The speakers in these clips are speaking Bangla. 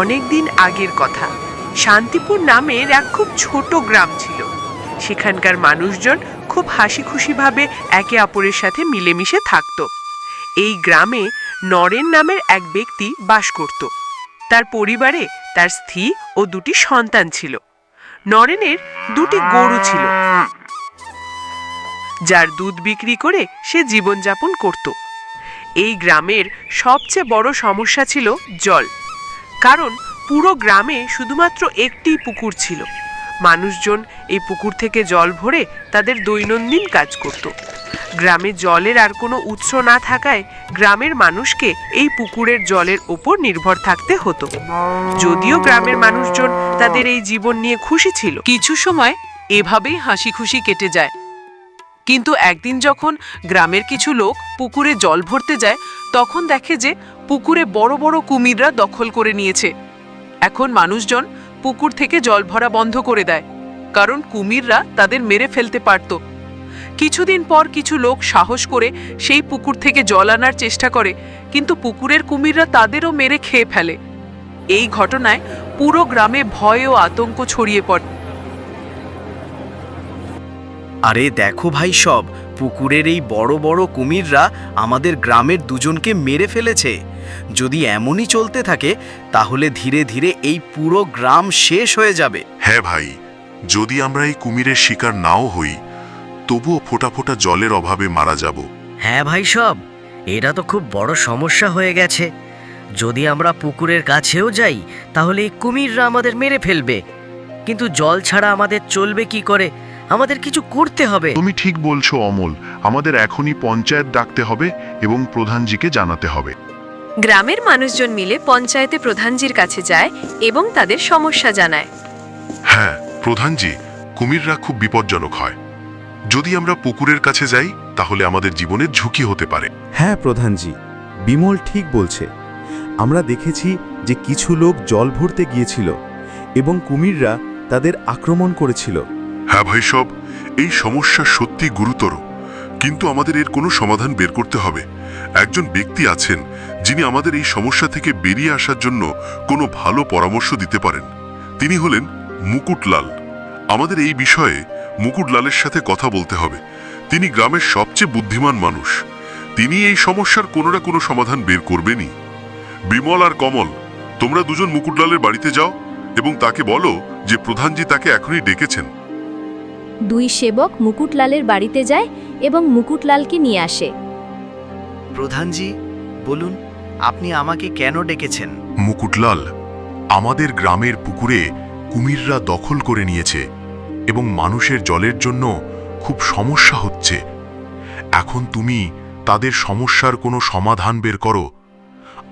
অনেকদিন আগের কথা। শান্তিপুর নামের এক খুব ছোট গ্রাম ছিল। সেখানকার মানুষজন খুব হাসি খুশিভাবে একে অপরের সাথে মিলেমিশে থাকত। এই গ্রামে নরেন নামের এক ব্যক্তি বাস করত। তার পরিবারে তার স্ত্রী ও দুটি সন্তান ছিল। নরেনের দুটি গরু ছিল, যার দুধ বিক্রি করে সে জীবনযাপন করত। এই গ্রামের সবচেয়ে বড় সমস্যা ছিল জল। কারণ পুরো গ্রামে শুধুমাত্র একটি পুকুর ছিল। মানুষজন এই পুকুর থেকে জল ভরে তাদের দৈনন্দিন কাজ করত। গ্রামে জলের আর কোনো উৎস না থাকায় গ্রামের মানুষকে এই পুকুরের জলের ওপর নির্ভর থাকতে হতো। যদিও গ্রামের মানুষজন তাদের এই জীবন নিয়ে খুশি ছিল। কিছু সময় এভাবেই হাসি খুশি কেটে যায়। কিন্তু একদিন যখন গ্রামের কিছু লোক পুকুরে জল ভরতে যায়, তখন দেখে যে পুকুরে বড় বড় কুমিররা দখল করে নিয়েছে। এখন মানুষজন পুকুর থেকে জল ভরা বন্ধ করে দেয়, কারণ কুমিররা তাদের মেরে ফেলতে পারত। কিছুদিন পর কিছু লোক সাহস করে সেই পুকুর থেকে জল আনার চেষ্টা করে, কিন্তু পুকুরের কুমিররা তাদেরও মেরে খেয়ে ফেলে। এই ঘটনায় পুরো গ্রামে ভয় ও আতঙ্ক ছড়িয়ে পড়ে। আরে দেখো ভাই সব পুকুরের এই বড় বড় কুমিররা আমাদের গ্রামের দুজনকে মেরে ফেলেছে। যদি এমনই চলতে থাকে তাহলে ধীরে ধীরে এই পুরো গ্রাম শেষ হয়ে যাবে। হ্যাঁ ভাই যদি আমরা এই কুমিরের শিকার নাও হই তবুও ফোটা ফোটা জলের অভাবে মারা যাব। হ্যাঁ ভাই সব এটা তো খুব বড় সমস্যা হয়ে গেছে। যদি আমরা পুকুরের কাছেও যাই তাহলে এই কুমিররা আমাদের মেরে ফেলবে। কিন্তু জল ছাড়া আমাদের চলবে কি করে? আমাদের কিছু করতে হবে। তুমি ঠিক বলছো অমল। আমাদের এখনই পঞ্চায়েত ডাকতে হবে এবং প্রধানজিকে জানাতে হবে। গ্রামের মানুষজন মিলে পঞ্চায়েতে প্রধানজির কাছে যায় এবং তাদের সমস্যা জানায়। হ্যাঁ প্রধানজি কুমিররা খুব বিপজ্জনক হয়। যদি আমরা পুকুরের কাছে যাই তাহলে আমাদের জীবনের ঝুঁকি হতে পারে। হ্যাঁ প্রধানজি বিমল ঠিক বলছে। আমরা দেখেছি যে কিছু লোক জল ভরতে গিয়েছিল এবং কুমিররা তাদের আক্রমণ করেছিল। হ্যাঁ ভাই সব, এই সমস্যা সত্যি গুরুতর। কিন্তু আমাদের এর কোনো সমাধান বের করতে হবে। একজন ব্যক্তি আছেন, যিনি আমাদের এই সমস্যা থেকে বেরিয়ে আসার জন্য কোনো ভালো পরামর্শ দিতে পারেন। তিনি হলেন মুকুটলাল। আমাদের এই বিষয়ে মুকুটলালের সাথে কথা বলতে হবে। তিনি গ্রামের সবচেয়ে বুদ্ধিমান মানুষ। তিনি এই সমস্যার কোনো না কোনো সমাধান বের করবেনই। বিমল আর কমল, তোমরা দুজন মুকুটলালের বাড়িতে যাও এবং তাকে বলো যে প্রধানজি তাকে এখনই ডেকেছেন। দুই সেবক মুকুটলালের বাড়িতে যায় এবং মুকুটলালকে নিয়ে আসে। প্রধানজি বলুন আপনি আমাকে কেন ডেকেছেন? মুকুটলাল আমাদের গ্রামের পুকুরে কুমিররা দখল করে নিয়েছে এবং মানুষের জলের জন্য খুব সমস্যা হচ্ছে। এখন তুমি তাদের সমস্যার কোনো সমাধান বের করো।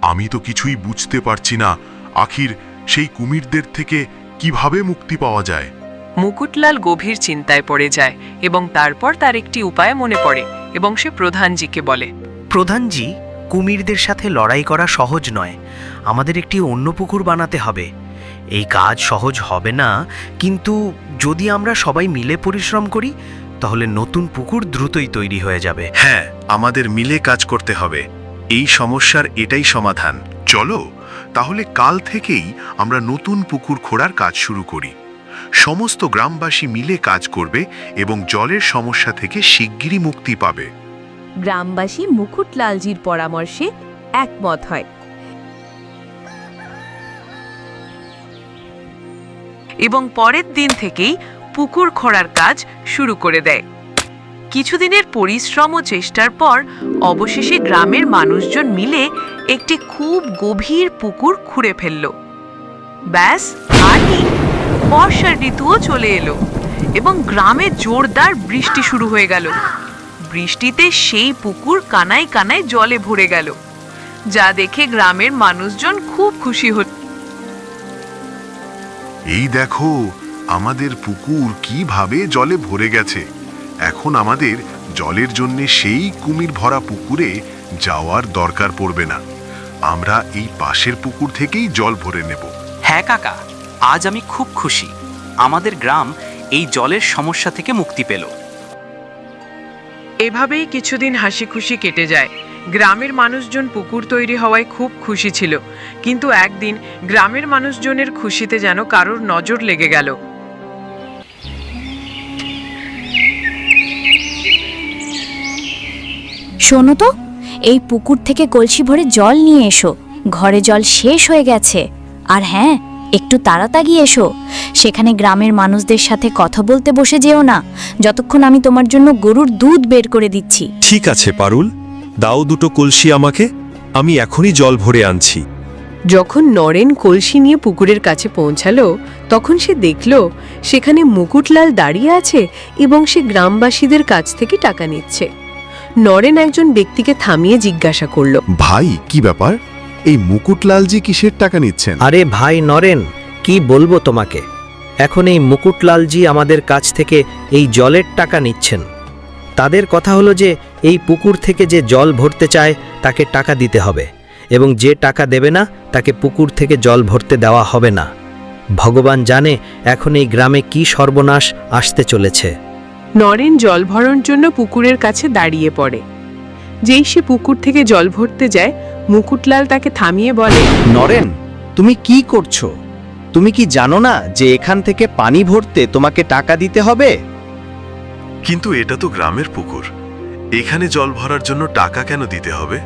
আমি তো কিছুই বুঝতে পারছি না আখির সেই কুমিরদের থেকে কীভাবে মুক্তি পাওয়া যায়। মুকুটলাল গভীর চিন্তায় পড়ে যায় এবং তারপর তার একটি উপায় মনে পড়ে এবং সে প্রধানজিকে বলে প্রধানজি কুমিরদের সাথে লড়াই করা সহজ নয়। আমাদের একটি অন্য পুকুর বানাতে হবে। এই কাজ সহজ হবে না কিন্তু যদি আমরা সবাই মিলে পরিশ্রম করি তাহলে নতুন পুকুর দ্রুতই তৈরি হয়ে যাবে। হ্যাঁ আমাদের মিলে কাজ করতে হবে। এই সমস্যার এটাই সমাধান। চলো তাহলে কাল থেকেই আমরা নতুন পুকুর খোঁড়ার কাজ শুরু করি। সমস্ত গ্রামবাসী মিলে কাজ করবে এবং জলের সমস্যা থেকে শিগগিরই মুক্তি পাবে। গ্রামবাসী মুকুটলালজির পরামর্শে একমত হয়। এবং পরের দিন থেকেই পুকুর খোঁড়ার কাজ শুরু করে দেয়। কিছুদিনের পরিশ্রম ও চেষ্টার পর অবশেষে গ্রামের মানুষজন মিলে একটি খুব গভীর পুকুর খুঁড়ে ফেলল। ব্যাস আরই বর্ষার ঋতুও চলে এলো এবং গ্রামে জোরদার বৃষ্টি শুরু হয়ে গেল। বৃষ্টিতে সেই পুকুর কানায় কানায় জলে ভরে গেল। যা দেখে গ্রামের মানুষজন খুব খুশি হল। এই দেখো আমাদের পুকুর কীভাবে জলে ভরে গেছে। এখন আমাদের জলের জন্য সেই কুমির ভরা পুকুরে যাওয়ার দরকার পড়বে না। আমরা এই পাশের পুকুর থেকেই জল ভরে নেব। হ্যাঁ কাকা। আজ আমি খুব খুশি। আমাদের গ্রাম এই জলের সমস্যা থেকে মুক্তি পেল। এভাবেই কিছুদিন হাসি খুশি কেটে যায়। গ্রামের মানুষজন পুকুর তৈরি হওয়ায় খুব খুশি ছিল। কিন্তু একদিন গ্রামের মানুষজনের খুশিতে যেন কারোর নজর লেগে গেল। শোনো তো এই পুকুর থেকে কলসি ভরে জল নিয়ে এসো। ঘরে জল শেষ হয়ে গেছে। আর হ্যাঁ একটু তাড়াতাড়ি এসো। সেখানে গ্রামের মানুষদের সাথে কথা বলতে বসে যেও না। যতক্ষণ আমি তোমার জন্য গরুর দুধ বের করে দিচ্ছি। ঠিক আছে পারুল। দাও দুটো কলসি আমাকে। আমি এখনই জল ভরে আনছি। যখন নরেন কলসি নিয়ে পুকুরের কাছে পৌঁছালো তখন সে দেখল সেখানে মুকুটলাল দাঁড়িয়ে আছে এবং সে গ্রামবাসীদের কাছ থেকে টাকা নিচ্ছে। নরেন একজন ব্যক্তিকে থামিয়ে জিজ্ঞাসা করল। ভাই কি ব্যাপার? এই মুকুটলালজি কিসের টাকা নিচ্ছেন? আরে ভাই নরেন কি বলব তোমাকে? এখন এই মুকুটলালজি আমাদের কাছ থেকে এই জলের টাকা নিচ্ছেন। তাদের কথা হলো যে এই পুকুর থেকে যে জল ভরতে চায় তাকে টাকা দিতে হবে। এবং যে টাকা দেবে না তাকে পুকুর থেকে জল ভরতে দেওয়া হবে না। ভগবান জানে এখন এই গ্রামে কি সর্বনাশ আসতে চলেছে। নরেন জল ভরার জন্য পুকুরের কাছে দাঁড়িয়ে পড়ে। যেই সে পুকুর থেকে জল ভরতে যায় মুকুটলাল তাকে থামিয়ে বলে নরেন তুমি কি করছ? তুমি কি জানো না যে এখান থেকে পানি ভরতে তোমাকে টাকা দিতে হবে? কিন্তু এটা তো গ্রামের পুকুর। এখানে জল ভরার জন্য টাকা কেন দিতে হবে?